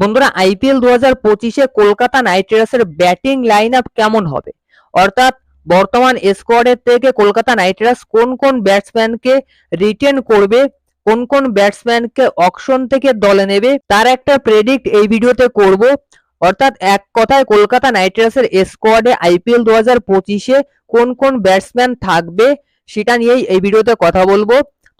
বন্ধুরা আইপিএল দু হাজার পঁচিশে কলকাতা নাইট রাইডার্সের ব্যাটিং লাইন আপ কেমন হবে? অর্থাৎ বর্তমান স্কোয়াডের থেকে কলকাতা নাইট রাইডার্স কোন কোন ব্যাটসম্যানকে রিটেন করবে? কোন কোন ব্যাটসম্যানকে অকশন থেকে দলে নেবে? তার একটা প্রেডিক্ট এই ভিডিওতে করব। অর্থাৎ এক কথায় কলকাতা নাইট রাইডার্সের স্কোয়াডে আইপিএল দু হাজার পঁচিশে কোন কোন ব্যাটসম্যান থাকবে, সেটা নিয়েই এই ভিডিওতে কথা বলব।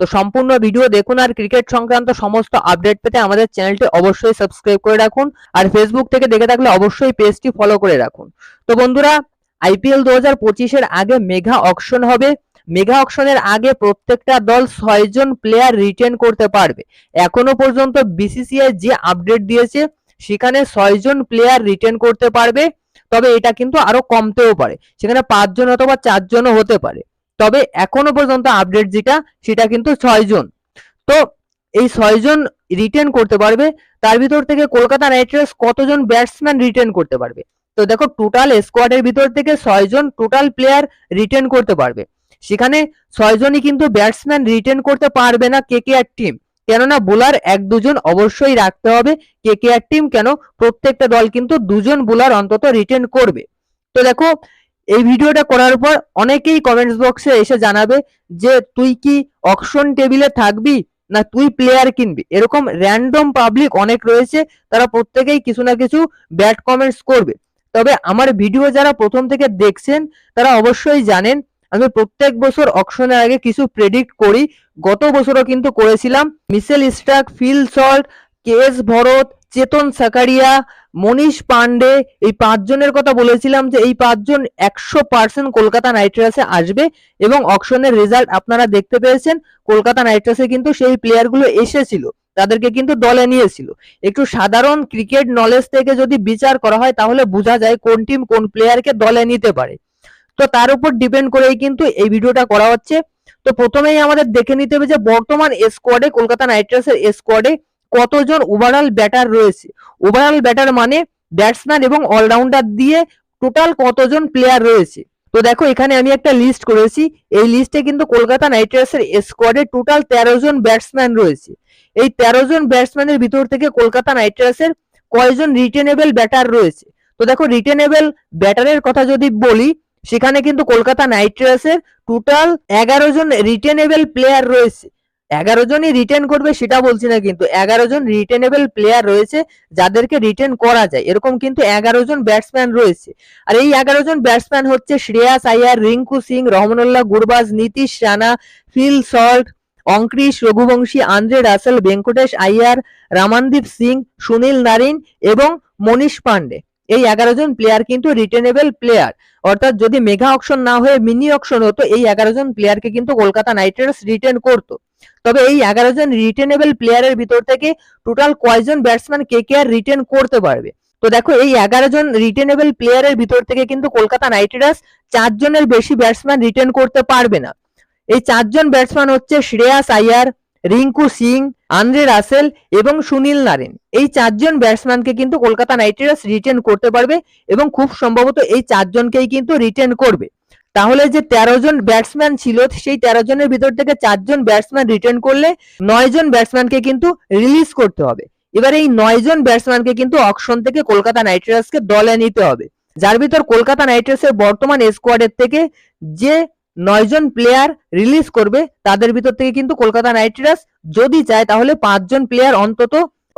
তো সম্পূর্ণ ভিডিও দেখুন আর ক্রিকেট সংক্রান্ত সমস্ত আপডেট পেতে আমাদের চ্যানেলটি অবশ্যই সাবস্ক্রাইব করে রাখুন আর ফেসবুক থেকে দেখে থাকলে অবশ্যই পেজটি ফলো করে রাখুন। তো বন্ধুরা আইপিএল দু হাজার পঁচিশের আগে মেগা অকশন হবে। মেগা অকশনের আগে প্রত্যেকটা দল ছয়জন প্লেয়ার রিটেন করতে পারবে। এখনও পর্যন্ত বিসিসিআই যে আপডেট দিয়েছে, সেখানে ছয়জন প্লেয়ার রিটেন করতে পারবে। তবে এটা কিন্তু আরও কমতেও পারে। সেখানে পাঁচজন অথবা চারজনও হতে পারে। তবে এখনও পর্যন্ত আপডেট যেটা, সেটা কিন্তু ছয়জন তো এই ছয়জন রিটেন করতে পারবে, তার ভিতর থেকে কলকাতা নাইট রাইডার্স কতজন ব্যাটসম্যান রিটেন করতে পারবে? তো দেখো টোটাল স্কোয়াডের ভিতর থেকে ছয়জন টোটাল প্লেয়ার রিটেন করতে পারবে। সেখানে ছয়জনই কিন্তু ব্যাটসম্যান রিটেন করতে পারবে না কে কে আর টিম কেননা বোলার এক দুজন অবশ্যই রাখতে হবে কে কে আর টিম কেন প্রত্যেকটা দল কিন্তু দুজন বোলার অন্তত রিটেন করবে। তো দেখো এই ভিডিওটা করার পর অনেকেই কমেন্টস বক্সে এসে জানাবে যে, তুই কি অকশন টেবিলে থাকবি না তুই প্লেয়ার কিনবি? এরকম র্যান্ডম পাবলিক অনেক রয়েছে, তারা প্রত্যেকেই কিছু না কিছু ব্যাড কমেন্টস করবে। তবে আমার ভিডিও যারা প্রথম থেকে দেখছেন, তারা অবশ্যই জানেন, আমি প্রত্যেক বছর অকশনের আগে কিছু প্রেডিক্ট করি। গত বছরও কিন্তু করেছিলাম। Mitchell Starc Phil Salt K S Bharat, Chetan Sakariya Manish Pandey এই পাঁচজনের কথা বলেছিলাম যে এই পাঁচজন একশো পার্সেন্ট কলকাতা নাইট রাইডার্সে আসবে এবং অকশনের রেজাল্ট আপনারা দেখতে পেয়েছেন। কলকাতা নাইট রাইডার্সে কিন্তু সেই প্লেয়ারগুলো এসেছিল, তাদেরকে কিন্তু দলে নিয়েছিল। একটু সাধারণ ক্রিকেট নলেজ থেকে যদি বিচার করা হয় তাহলে বোঝা যায় কোন টিম কোন প্লেয়ারকে দলে নিতে পারে। তো তার উপর ডিপেন্ড করেই কিন্তু এই ভিডিওটা করা হচ্ছে। তো প্রথমেই আমাদের দেখে নিতে হবে যে বর্তমান স্কোয়াডে কলকাতা নাইট রাইডার্সের স্কোয়াডে কতজন ওভারঅল ব্যাটার রয়েছে? ওভারঅল ব্যাটার মানে ব্যাটসম্যান এবং অলরাউন্ডার দিয়ে টোটাল কতজন প্লেয়ার রয়েছে? তো দেখো, এখানে আমি একটা লিস্ট করেছি। এই লিস্টে কিন্তু কলকাতা নাইট রাইডার্সের স্কোয়াডে টোটাল তেরো জন ব্যাটসম্যান রয়েছে। এই তেরো জন ব্যাটসম্যানের ভিতর থেকে কলকাতা নাইট রাইডার্সের কয়জন রিটেনেবল ব্যাটার রয়েছে? তো দেখো রিটেনেবল ব্যাটারের কথা যদি বলি, সেখানে কিন্তু কলকাতা নাইট রাইডার্সের টোটাল এগারো জন রিটেনেবল প্লেয়ার রয়েছে। এগারো জনই রিটেন করবে সেটা বলছি না কিন্তু, এগারো জন রিটেনেবল প্লেয়ার রয়েছে যাদেরকে রিটেন করা যায়। এরকম কিন্তু এগারো জন ব্যাটসম্যান রয়েছে। আর এই এগারো জন ব্যাটসম্যান হচ্ছে Shreyas Iyer, Rinku Singh, Rahmanullah Gurbaz, Nitish Rana, Phil Salt, Angkrish Raghuvanshi, Andre Russell, Venkatesh Iyer Ramandeep Singh, Sunil Narine এবং মনীষ পান্ডে। এই এগারো জন প্লেয়ার কিন্তু রিটেনেবল প্লেয়ার অর্থাৎ যদি মেগা অকশন না হয়ে মিনি অকশন হতো, এই এগারো জন প্লেয়ারকে কিন্তু কলকাতা নাইট রাইডার্স রিটেন করতো। তবে এই এগারো জন রিটেনেবল প্লেয়ারের ভিতর থেকে টোটাল কয়জন batsman K K are written করতে পারবে? তো দেখো, এই এগারো জন রিটেনেবল প্লেয়ারের ভিতর থেকে কিন্তু কলকাতা নাইট রাইডার্স চারজনের বেশি ব্যাটসম্যান রিটেন করতে পারবে না। এই চারজন ব্যাটসম্যান হচ্ছে শ্রেয়াস আয়ার, রিঙ্কু সিং, আন্দ্রে রাসেল এবং সুনীল নারেন। এই চারজন ব্যাটসম্যানকে কিন্তু কলকাতা নাইট রাইডার্স রিটেন করতে পারবে এবং খুব সম্ভবত এই চারজনকেই কিন্তু রিটেন করবে। তাহলে যে তেরো জন ব্যাটসম্যান ছিল, সেই তেরো জনের ভিতর থেকে চারজন ব্যাটসম্যান রিটার্ন করলে নয় জন ব্যাটসম্যানকে কিন্তু রিলিজ করতে হবে। এবার এই নয় জন ব্যাটসম্যানকে কিন্তু অকশন থেকে কলকাতা নাইট রাইডার্সকে দলে নিতে হবে। যার ভিতর কলকাতা নাইট রাইডার্সের বর্তমান স্কোয়াডের থেকে যে নয়জন প্লেয়ার রিলিজ করবে, তাদের ভিতর থেকে কিন্তু কলকাতা নাইট রাইডার্স যদি চায়, তাহলে পাঁচজন প্লেয়ার অন্তত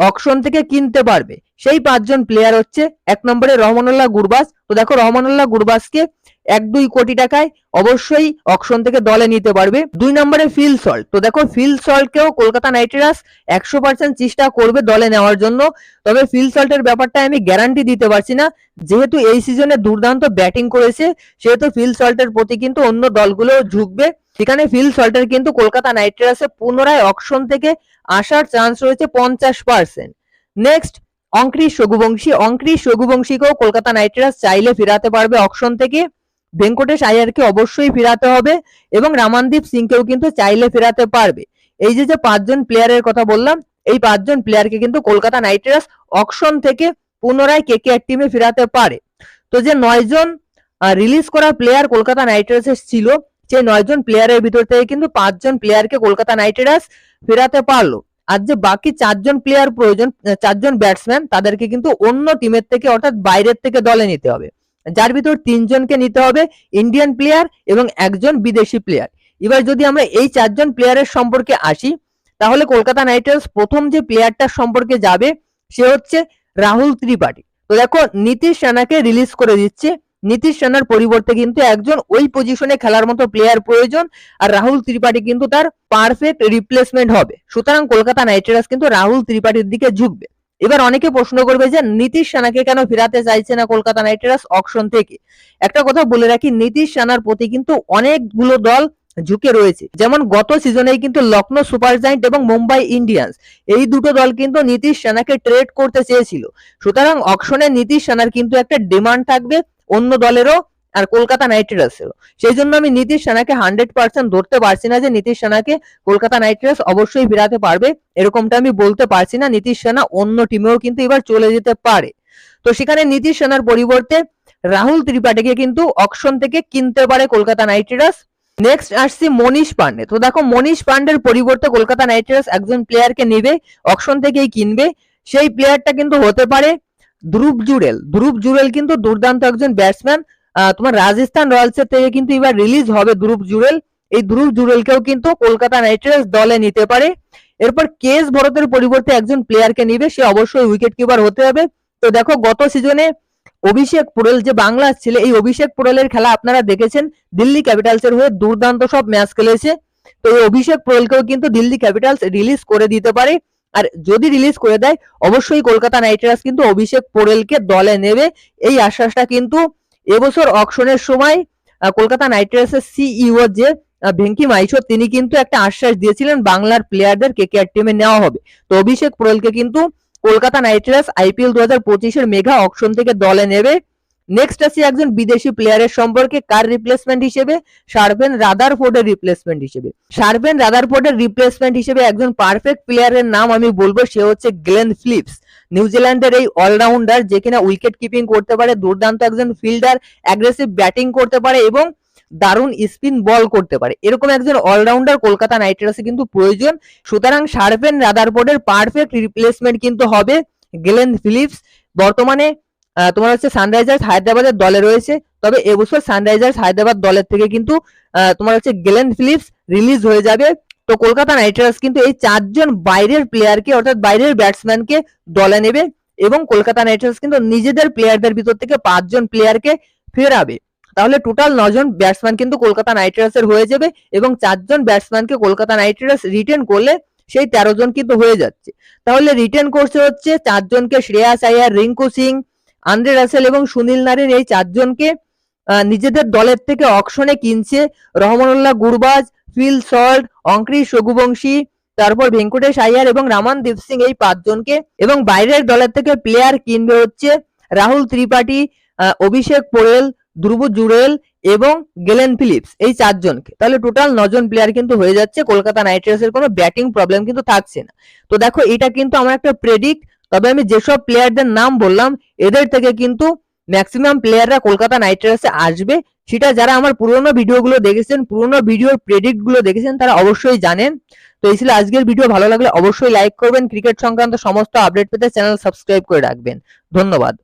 অকশন থেকে কিনতে পারবে। সেই পাঁচজন প্লেয়ার হচ্ছে এক নম্বরে রহমানুল্লাহ গুরবাস। তো দেখো রহমানুল্লাহ গুরবাসকে এক, দুই কোটি টাকায় অবশ্যই অকশন থেকে দলে নিতে পারবে। দুই নম্বরে ফিল সল্ট তো দেখো ফিল সল্টকেও কলকাতা নাইট রাইডার্স একশো পার্সেন্ট চেষ্টা করবে দলে নেওয়ার জন্য। তবে ফিল সল্টের ব্যাপারটা আমি গ্যারান্টি দিতে পারছি না। যেহেতু এই সিজনে দুর্দান্ত ব্যাটিং করেছে, সেহেতু ফিল সল্টের প্রতি কিন্তু অন্য দলগুলো ঝুঁকবে। সেখানে ফিল সল্টের কিন্তু কলকাতা নাইট রাইডার্সে পুনরায় অকশন থেকে আসার চান্স রয়েছে পঞ্চাশ পার্সেন্ট নেক্সট অঙ্কৃশ রঘুবংশী। অঙ্কৃশ রঘুবংশীকেও কলকাতা নাইট রাইডার্স চাইলে ফেরাতে পারবে অকশন থেকে। ভেঙ্কটেশ আয়ারকে অবশ্যই ফেরাতে হবে এবং রামানদীপ সিংকেও কিন্তু চাইলে ফেরাতে পারবে। এই যে যে পাঁচজন প্লেয়ারের কথা বললাম, এই পাঁচজন প্লেয়ারকে কিন্তু কলকাতা নাইট রাইডার্স অকশন থেকে পুনরায় কে কে আর টিমে ফেরাতে পারে। তো যে নয়জন রিলিজ করা প্লেয়ার কলকাতা নাইট রাইডার্সের ছিল যে নয়জন প্লেয়ারের ভিতর থেকে কিন্তু পাঁচজন প্লেয়ারকে কলকাতা নাইট রাইডার্স ফেরাতে পারল। আর যে বাকি চারজন প্লেয়ার প্রয়োজন চারজন ব্যাটসম্যান তাদেরকে কিন্তু অন্য টিমের থেকে, অর্থাৎ বাইরের থেকে দলে নিতে হবে। যার ভিতর তিনজনকে নিতে হবে ইন্ডিয়ান প্লেয়ার এবং একজন বিদেশি প্লেয়ার এবার যদি আমরা এই চারজন প্লেয়ারের সম্পর্কে আসি, তাহলে কলকাতা নাইট প্রথম যে প্লেয়ারটার সম্পর্কে যাবে, সে হচ্ছে রাহুল ত্রিপাঠী। তো দেখো, নীতিশ সেনাকে রিলিজ করে দিচ্ছে। নীতিশ সেনার পরিবর্তে কিন্তু একজন ওই পজিশনে খেলার মতো প্লেয়ার প্রয়োজন আর রাহুল ত্রিপাঠী কিন্তু তার পারফেক্ট রিপ্লেসমেন্ট হবে। সুতরাং কলকাতা নাইট রাইডার্স কিন্তু রাহুল ত্রিপাঠীর দিকে ঝুঁকবে। এবার অনেকে প্রশ্ন করবে যে নীতিশ সেনাকে কেন ফেরাতে চাইছে না কলকাতা নাইট রাইডার্স অকশন থেকে? একটা কথা বলে রাখি, নীতিশ সেনার প্রতি কিন্তু অনেকগুলো দল ঝুঁকে রয়েছে। যেমন গত সিজনেই কিন্তু লখনৌ সুপার জায়েন্ট এবং মুম্বাই ইন্ডিয়ান্স, এই দুটো দল কিন্তু নীতিশ সেনাকে ট্রেড করতে চেয়েছিল। সুতরাং অকশনে নীতিশ সেনার কিন্তু একটা ডিমান্ড থাকবে, অন্য দলেরও আর কলকাতা নাইট রাইডার্সেরও সেই জন্য আমি নীতিশ সেনাকে হান্ড্রেড পার্সেন্ট ধরতে পারছি না যে নীতিশ সেনাকে কলকাতা নাইট রাইডার্স অবশ্যই ফেরাতে পারবে। এরকমটা আমি বলতে পারছি না। নীতিশ সেনা অন্য টিমেও কিন্তু এবার চলে যেতে পারে। তো সেখানে নীতিশ সেনার পরিবর্তে রাহুল ত্রিপাঠীকে কিন্তু অকশন থেকে কিনতে পারে কলকাতা নাইট রাইডার্স। নেক্সট আসছি মনীষ পান্ডে। তো দেখো, মনীষ পান্ডের পরিবর্তে কলকাতা নাইট রাইডার্স একজন প্লেয়ারকে নেবে অকশন থেকেই কিনবে। সেই প্লেয়ারটা কিন্তু হতে পারে ধ্রুব জুড়েল। ধ্রুব জুড়েল কিন্তু দুর্দান্ত একজন ব্যাটসম্যান তোমার রাজস্থান রয়্যালস এর থেকে কিন্তু এবার রিলিজ হবে ধ্রুব জুড়েল এই ধ্রুব জুড়েলকেও কিন্তু কলকাতা নাইট রাইডার্স দলে নিতে পারে। এরপর কেস ভরতের পরিবর্তে একজন প্লেয়ারকে নিবে, সে অবশ্যই উইকেট কিপার হতে হবে। তো দেখো, গত সিজনে অভিষেক পুরেল, যে বাংলা ছিল এই অভিষেক পুরেলের খেলা আপনারা দেখেছেন। দিল্লি ক্যাপিটালস এর হয়ে দুর্দান্ত সব ম্যাচ খেলেছে। তো এই অভিষেক পুরেলকেও কিন্তু দিল্লি ক্যাপিটালস রিলিজ করে দিতে পারে। আর যদি রিলিজ করে দেয়, অবশ্যই কলকাতা নাইট রাইডার্স কিন্তু অভিষেক পোরেলকে দলে নেবে। এই আশ্বাসটা কিন্তু এবছর অকশনের সময় কলকাতা নাইট রাইডার্সের সিইও যে ভেঙ্কি মাইশো, তিনি কিন্তু একটা আশ্বাস দিয়েছিলেন বাংলার প্লেয়ারদের কে কেকেআর টিমে নেওয়া হবে। তো অভিষেক পোরেলকে কিন্তু কলকাতা নাইট রাইডার্স আইপিএল দু হাজার পঁচিশের মেঘা অকশন থেকে দলে নেবে। নেক্সট আছে একজন বিদেশি প্লেয়ারের সম্পর্কে কার রিপ্লেসমেন্ট হিসেবে? সার্ভেন রাদার রাদারফোর্ডের রিপ্লেসমেন্ট হিসেবে। সার্ভেন রাদার ফোর্ডের রিপ্লেসমেন্ট হিসেবে একজন পারফেক্ট প্লেয়ারের নাম আমি বলব, সে হচ্ছে গ্লেন ফিলিপস নিউজিল্যান্ডের এই অলরাউন্ডার যে কিনা উইকেট কিপিং করতে পারে, দুর্দান্ত একজন ফিল্ডার অ্যাগ্রেসিভ ব্যাটিং করতে পারে এবং দারুণ স্পিন বল করতে পারে। এরকম একজন অলরাউন্ডার কলকাতা নাইট রাইডার্সে কিন্তু প্রয়োজন। সুতরাং শারভেন রাদারফোর্ডের পারফেক্ট রিপ্লেসমেন্ট কিন্তু হবে গ্লেন ফিলিপস বর্তমানে তোমার হচ্ছে সানরাইজার্স হায়দ্রাবাদের দলে রয়েছে। তবে এবছর সানরাইজার্স হায়দ্রাবাদ দলের থেকে কিন্তু তোমার হচ্ছে গ্লেন ফিলিপস রিলিজ হয়ে যাবে। তো কলকাতা নাইট রাইডার্স কিন্তু এই চারজন বাইরের প্লেয়ারকে অর্থাৎ বাইরের ব্যাটসম্যানকে দলে নেবে এবং কলকাতা নাইট রাইডার্স কিন্তু নিজেদের প্লেয়ারদের ভিতর থেকে পাঁচজন প্লেয়ারকে ফেরাবে। তাহলে টোটাল নজন ব্যাটসম্যান কিন্তু কলকাতা নাইট রাইডার্সের হয়ে যাবে এবং চারজন ব্যাটসম্যানকে কলকাতা নাইট রাইডার্স রিটেন করলে সেই তেরো জন কিন্তু হয়ে যাচ্ছে। তাহলে রিটেন করছে হচ্ছে চারজনকে শ্রেয়াস আয়ার রিঙ্কু সিং আন্দ্রে রাসেল এবং সুনীল নারিন এই চারজনকে নিজেদের দলের থেকে অকশনে কিনছে রহমানুল্লাহ গুরবাজ, ফিল সল্ট অঙ্ক্রিস রঘুবংশী, তারপর ভেঙ্কটেশ আয়ার এবং রামানদীপ সিং এই পাঁচজনকে এবং বাইরের দলের থেকে প্লেয়ার কিনবে হচ্ছে রাহুল ত্রিপাঠী অভিষেক পোরেল, ধ্রুব জুরেল এবং গেলেন ফিলিপস এই চারজনকে। তাহলে টোটাল নজন প্লেয়ার কিন্তু হয়ে যাচ্ছে। কলকাতা নাইট রাইডার্সের কোনো ব্যাটিং প্রবলেম কিন্তু থাকছে না। তো দেখো, এটা কিন্তু আমার একটা প্রেডিক্ট তবে আমি যেসব প্লেয়ারদের নাম বললাম, এদের থেকে কিন্তু ম্যাক্সিমাম প্লেয়াররা কলকাতা নাইট রাইডার্সে আসবে। সেটা যারা আমার পুরোনো ভিডিওগুলো দেখেছেন, পুরোনো ভিডিওর প্রেডিক্টগুলো দেখেছেন, তারা অবশ্যই জানেন। তো এই ছিল আজকের ভিডিও। ভালো লাগলে অবশ্যই লাইক করবেন। ক্রিকেট সংক্রান্ত সমস্ত আপডেট পেতে চ্যানেল সাবস্ক্রাইব করে রাখবেন। ধন্যবাদ।